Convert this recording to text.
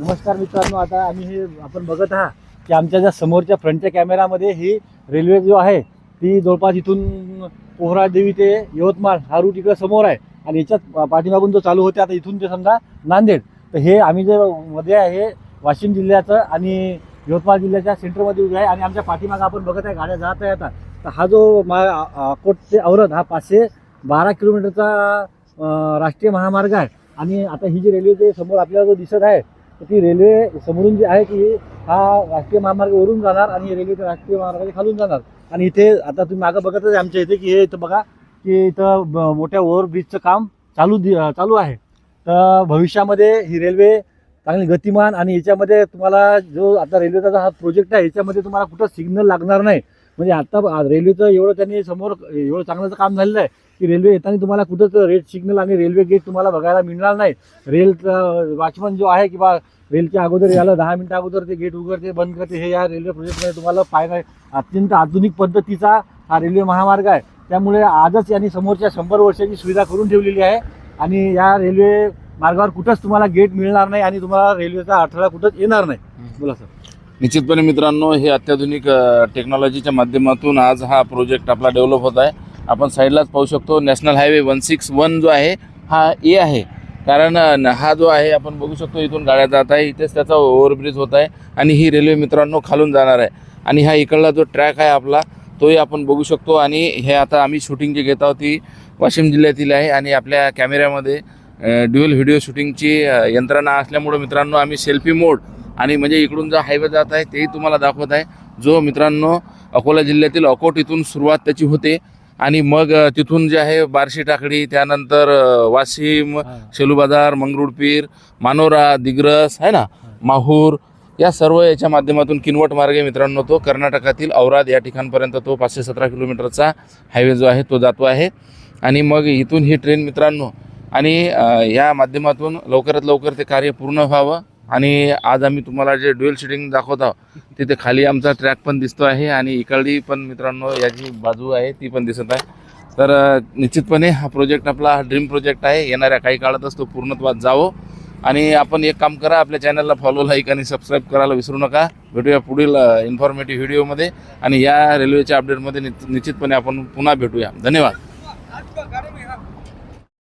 नमस्कार मित्रांनो आता आम्ही हे आपण बघत आहात की आमच्या ज्या समोरच्या फ्रंटच्या कॅमेरामध्ये ही रेल्वे जो आहे ती जवळपास इथून पोहरादेवी ते यवतमाळ हा रूट इकडं समोर आहे. आणि याच्यात पाठीमागून जो चालू होते आता इथून ते समजा नांदेड. तर हे आम्ही जे मध्ये आहे हे वाशिम जिल्ह्याचं आणि यवतमाळ जिल्ह्याच्या सेंटरमध्ये उभे आहे आणि आमच्या पाठीमागं आपण बघत आहे गाड्या जात आहे आता. तर हा जो मा अकोट ते औरत हा पाचशे बारा किलोमीटरचा राष्ट्रीय महामार्ग आहे. आणि आता ही जी रेल्वे जे समोर आपल्याला जो दिसत आहे ती रेल्वे समोरून जी आहे की हा राष्ट्रीय महामार्ग वरून जाणार आणि रेल्वे त्या राष्ट्रीय महामार्गाच्या खालून जाणार. आणि इथे आता तुम्ही मागं बघतच आहे आमच्या इथे की हे इथं बघा की इथं ब- मोठ्या ओव्हरब्रिजचं काम चालू दि- चालू आहे. तर भविष्यामध्ये ही रेल्वे चांगली गतिमान आणि याच्यामध्ये तुम्हाला जो आता रेल्वेचा जो हा प्रोजेक्ट आहे याच्यामध्ये तुम्हाला कुठं सिग्नल लागणार नाही. म्हणजे आता रेल्वेचं एवढं त्यांनी समोर एवढं चांगलं काम झालेलं आहे की रेल्वे येताना तुम्हाला कुठंच रेड सिग्नल आणि रेल्वे गेट तुम्हाला बघायला मिळणार नाही. रेलचा वॉचमन जो आहे किंवा रेलच्या अगोदर याला दहा मिनिटं अगोदर ते गेट उघडते बंद करते हे या रेल्वे प्रोजेक्टमध्ये तुम्हाला पाहायला अत्यंत आधुनिक पद्धतीचा हा रेल्वे महामार्ग आहे. त्यामुळे आजच यांनी समोरच्या शंभर वर्षाची सुविधा करून ठेवलेली आहे आणि या रेल्वे मार्गावर कुठंच तुम्हाला गेट मिळणार नाही आणि तुम्हाला रेल्वेचा अडथळा कुठंच येणार नाही. बोला सर. निश्चितपणे मित्रांनो हे अत्याधुनिक टेक्नॉलॉजीच्या माध्यमातून आज हा प्रोजेक्ट आपला डेव्हलप होत आहे. आपण साईडलाच पाहू शकतो national highway one six one जो आहे हा ए आहे. कारण हा जो आहे आपण बघू शकतो इथून गाड्या जात आहे इथेच त्याचा ओव्हरब्रिज होत आहे आणि ही रेल्वे मित्रांनो खालून जाणार आहे. आणि हा इकडला जो ट्रॅक आहे आपला तोही आपण बघू शकतो. आणि हे आता आम्ही शूटिंग जी घेत आहोत ती वाशिम जिल्ह्यातील आहे. आणि आपल्या कॅमेऱ्यामध्ये ड्युअल व्हिडिओ शूटिंगची यंत्रणा असल्यामुळं मित्रांनो आम्ही सेल्फी मोड आणि म्हणजे इकडून जो हायवे जात आहे तेही तुम्हाला दाखवत आहे. जो मित्रांनो अकोला जिल्ह्यातील अकोट इथून सुरुवात त्याची होते. आणि मग तिथून जे आहे बार्शी टाकडी त्यानंतर वाशिम शेलू बाजार मंगरुळपीर मानोरा दिग्रस आहे ना? माहूर या सर्व याच्या माध्यमातून किनवट मार्ग मित्रांनो तो. कर्नाटकातील औराद या ठिकाणपर्यंत तो पाचशे सतरा किलोमीटरचा हायवे जो आहे तो जातो आहे. आणि मग इथून ही ट्रेन मित्रांनो. आणि या माध्यमातून लवकरात लवकर ते कार्य पूर्ण व्हावं. आणि आज आम्ही तुम्हाला जे ड्युएल शूटिंग दाखवत आहोत तिथे खाली आमचा ट्रॅक पण दिसतो आहे आणि इकडली पण मित्रांनो याची बाजू आहे ती पण दिसत आहे. तर निश्चितपणे हा प्रोजेक्ट आपला हा ड्रीम प्रोजेक्ट आहे. येणाऱ्या काही काळातच तो पूर्णत्वात जावो. आणि आपण एक काम करा आपल्या चॅनलला फॉलो लाईक आणि सबस्क्राईब करायला विसरू नका. भेटूया पुढील इन्फॉर्मेटिव्ह व्हिडिओमध्ये आणि या रेल्वेच्या अपडेटमध्ये निश्चितपणे आपण पुन्हा भेटूया. धन्यवाद.